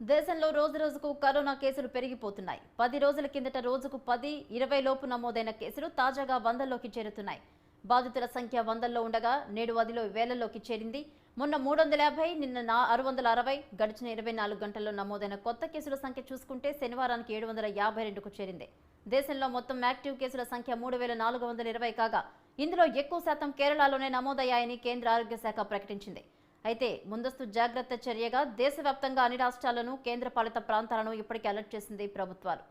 దేశంలో రోజు రోజుకు కరోనా కేసులు పెరిగిపోతున్నాయి. పది రోజుల కిందట రోజుకు పది ఇరవై లోపు నమోదైన కేసులు తాజాగా వందల్లోకి చేరుతున్నాయి. బాధితుల సంఖ్య వందల్లో ఉండగా నేడు అదిలో వేలల్లోకి చేరింది. మొన్న మూడు వందల యాభై నిన్న నా ఆరు వందల అరవై గడిచిన ఇరవై నాలుగు గంటల్లో నమోదైన కొత్త కేసుల సంఖ్య చూసుకుంటే శనివారానికి ఏడు వందల యాభై రెండుకు చేరింది. దేశంలో మొత్తం యాక్టివ్ కేసుల సంఖ్య మూడు వేల నాలుగు వందల ఇరవై కాగా ఇందులో ఎక్కువ శాతం కేరళలోనే నమోదయ్యాయని కేంద్ర ఆరోగ్య శాఖ ప్రకటించింది. అయితే ముందస్తు జాగ్రత్త చర్యగా దేశవ్యాప్తంగా అన్ని రాష్ట్రాలను కేంద్రపాలిత ప్రాంతాలను ఇప్పటికే అలర్ట్ చేసింది ప్రభుత్వాలు.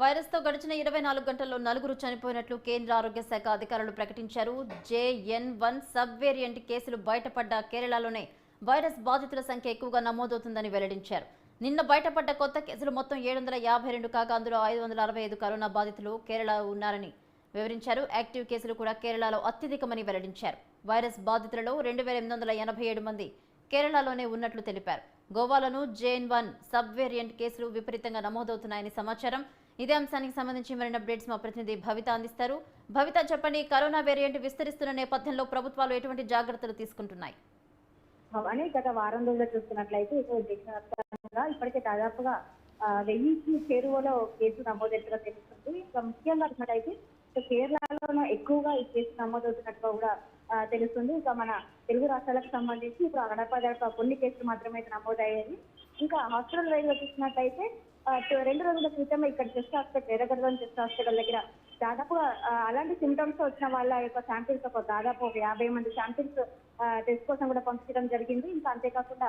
వైరస్తో గడిచిన ఇరవై నాలుగు గంటల్లో నలుగురు చనిపోయినట్లు కేంద్ర ఆరోగ్య శాఖ అధికారులు ప్రకటించారు. జేఎన్ వన్ సబ్ వేరియంట్ కేసులు బయటపడ్డ కేరళలోనే వైరస్ బాధితుల సంఖ్య ఎక్కువగా నమోదవుతుందని వెల్లడించారు. నిన్న బయటపడ్డ కొత్త కేసులు మొత్తం ఏడు వందల యాభై రెండు కాగా అందులో ఐదు వందల అరవై ఐదు కరోనా బాధితులు కేరళ ఉన్నారని వివరించారు. యాక్టివ్ కేసులు కూడా కేరళలో అత్యధికమని వెల్లడించారు. వైరస్ బాధితులలో రెండు వేల ఎనిమిది వందల ఎనభై ఏడు మంది కేరళలోనే ఉన్నట్లు తెలిపారు. గోవాలోనూ జేఎన్ వన్ సబ్ వేరియంట్ కేసులు విపరీతంగా నమోదవుతున్నాయని సమాచారం. ఇదే అంశానికి సంబంధించి మరిన్ని అప్డేట్స్ మా ప్రతినిధి భవిత అందిస్తారు. భవిత చెప్పండి కరోనా వేరియంట్ విస్తరిస్తున్న నేపథ్యంలో ప్రభుత్వాలు ఎటువంటి జాగ్రత్తలు తీసుకుంటున్నాయి? అని గత వారం రోజులు చూస్తున్నట్లయితే ఇక ఇప్పటికే దాదాపుగా వెయ్యికి చేరువలో కేసు నమోదైనట్టుగా తెలుస్తుంది. ఇంకా ముఖ్యంగా చూసినట్టయితే ఇక కేరళలో ఎక్కువగా ఈ కేసు నమోదవుతున్నట్టుగా కూడా తెలుస్తుంది. ఇక మన తెలుగు రాష్ట్రాలకు సంబంధించి ఇప్పుడు అడపదడప కొన్ని కేసులు మాత్రమే నమోదయ్యాయి. ఇంకా హాస్పిటల్ వైద్యులు చూసినట్లయితే రెండు రోజుల క్రితం ఇక్కడ చెస్ట్ హాస్పిటల్ ఎర్రగడ్డలోని చెస్ట్ హాస్పిటల్ దగ్గర దాదాపుగా అలాంటి సిమ్టమ్స్ వచ్చిన వాళ్ళ యొక్క శాంపిల్స్ ఒక దాదాపు ఒక యాభై మంది శాంపిల్స్ టెస్ట్ కోసం కూడా పంపించడం జరిగింది. ఇంకా అంతేకాకుండా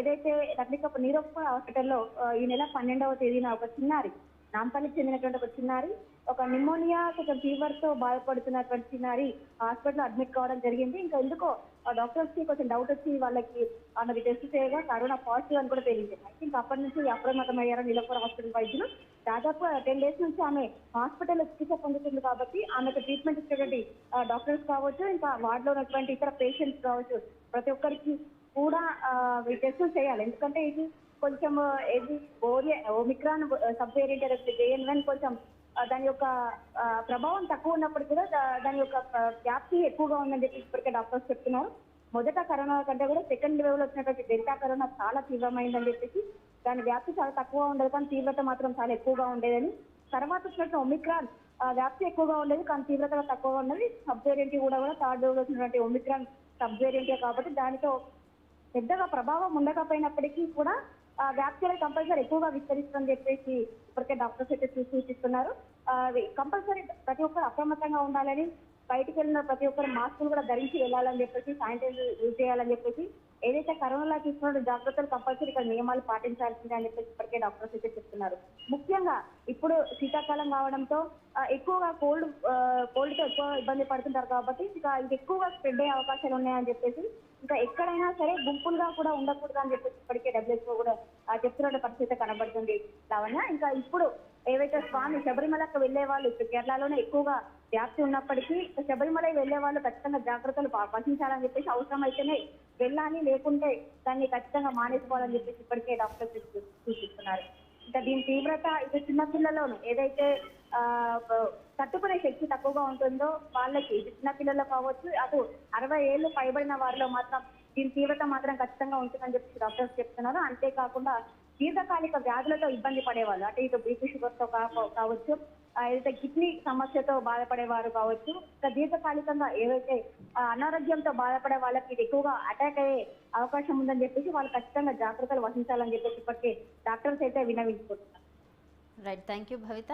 ఏదైతే రత్నికప్ప నీరప్ప హాస్పిటల్లో ఈ నెల పన్నెండవ తేదీన ఒక చిన్నారి నాంపల్లికి చెందినటువంటి ఒక చిన్నారి ఒక నిమోనియా కొంచెం ఫీవర్తో బాధపడుతున్నటువంటి చిన్నారి హాస్పిటల్ అడ్మిట్ కావడం జరిగింది. ఇంకా ఎందుకో డాక్టర్స్కి కొంచెం డౌట్ వచ్చి వాళ్ళకి అన్నది టెస్ట్ చేయగా కరోనా పాజిటివ్ అని కూడా తేలింది. అయితే ఇంకా అప్పటి నుంచి అప్రమత్తం అయ్యారు నీలపూర్ హాస్పిటల్ వైద్యులు. దాదాపు టెన్ డేస్ నుంచి ఆమె హాస్పిటల్లో చికిత్స పొందుతుంది కాబట్టి ఆమెకు ట్రీట్మెంట్ ఇచ్చేటువంటి డాక్టర్స్ కావచ్చు ఇంకా వార్డులో ఉన్నటువంటి ఇతర పేషెంట్స్ కావచ్చు ప్రతి ఒక్కరికి కూడా ఆ, టెస్టులు చేయాలి. ఎందుకంటే ఇది కొంచెం ఏది ఓరియా Omicron sub variant JN one కొంచెం దాని యొక్క ప్రభావం తక్కువ ఉన్నప్పుడు కూడా దా- దాని యొక్క వ్యాప్తి ఎక్కువగా ఉందని చెప్పి ఇప్పటికే డాక్టర్స్ చెప్తున్నారు. మొదట కరోనా కంటే కూడా సెకండ్ వేవ్లో వచ్చినటువంటి డెల్టా కరోనా చాలా తీవ్రమైందని చెప్పేసి దాని వ్యాప్తి చాలా తక్కువ ఉండదు కానీ తీవ్రత మాత్రం చాలా ఎక్కువగా ఉండేదని. తర్వాత వచ్చినట్టు ఒమిక్రాన్ వ్యాప్తి ఎక్కువగా ఉండేది కానీ తీవ్రత తక్కువ ఉన్నది. సబ్ వేరియంట్ కూడా కూడా థర్డ్ వేవ్లో వచ్చినటువంటి ఒమిక్రాన్ సబ్ వేరియంట్ కాబట్టి దానితో పెద్దగా ప్రభావం ఉండకపోయినప్పటికీ కూడా వ్యాప్తి అనేది కంపల్సరీ ఎక్కువగా విస్తరిస్తుందని చెప్పేసి ఇప్పటికే డాక్టర్స్ అయితే సూచిస్తున్నారు. కంపల్సరీ ప్రతి ఒక్కరు అప్రమత్తంగా ఉండాలని బయటికి వెళ్ళిన ప్రతి ఒక్కరు మాస్కులు కూడా ధరించి వెళ్ళాలని చెప్పేసి శానిటైజర్ యూజ్ చేయాలని చెప్పేసి ఏదైతే కరోనాలో తీసుకున్న జాగ్రత్తలు కంపల్సరీ నియమాలు పాటించాల్సిందే అని చెప్పేసి ఇప్పటికే డాక్టర్స్ అయితే చెప్తున్నారు. ముఖ్యంగా ఇప్పుడు శీతాకాలం కావడంతో ఎక్కువగా కోల్డ్ కోల్డ్తో ఎక్కువ ఇబ్బంది పడుతుంటారు కాబట్టి ఇంకా ఇది ఎక్కువగా స్ప్రెడ్ అయ్యే అవకాశాలు ఉన్నాయని చెప్పేసి ఇంకా ఎక్కడైనా సరే గుంపులుగా కూడా ఉండకూడదు అని చెప్పేసి ఇప్పటికే డబ్ల్యూహెచ్ఓ కూడా చెప్తున్న పరిస్థితి కనబడుతుంది. లావణ్య ఇంకా ఇప్పుడు ఏవైతే స్వామి శబరిమలకు వెళ్ళే వాళ్ళు ఇప్పుడు కేరళలోనే ఎక్కువగా వ్యాప్తి ఉన్నప్పటికీ శబరిమల వెళ్ళే వాళ్ళు ఖచ్చితంగా జాగ్రత్తలు పా- పాటించాలని చెప్పేసి అవసరం అయితేనే వెళ్ళాలి లేకుంటే దాన్ని ఖచ్చితంగా మానేసుకోవాలని చెప్పేసి ఇప్పటికే డాక్టర్స్ సూచిస్తున్నారు. ఇంకా దీని తీవ్రత ఇది చిన్న పిల్లలోను ఏదైతే తట్టుకునే శక్తి తక్కువగా ఉంటుందో వాళ్ళకి ఇది చిన్న పిల్లల్లో కావచ్చు అటు అరవై ఏళ్ళు పైబడిన వారిలో మాత్రం దీని తీవ్రత మాత్రం ఖచ్చితంగా ఉంటుందని చెప్పి డాక్టర్స్ చెప్తున్నారు. అంతేకాకుండా దీర్ఘకాలిక వ్యాధులతో ఇబ్బంది పడేవాళ్ళు అంటే ఇటు బీపీ షుగర్తో కావచ్చు ఏదైతే కిడ్నీ సమస్యతో బాధపడేవారు కావచ్చు ఇంకా దీర్ఘకాలికంగా ఏవైతే అనారోగ్యంతో బాధపడే వాళ్ళకి ఇది ఎక్కువగా అటాక్ అయ్యే అవకాశం ఉందని చెప్పేసి వాళ్ళు ఖచ్చితంగా జాగ్రత్తలు వహించాలని చెప్పేసి ఇప్పటికే డాక్టర్స్ అయితే వినవించుకుంటున్నారు రైట్ థ్యాంక్ యూ భవిత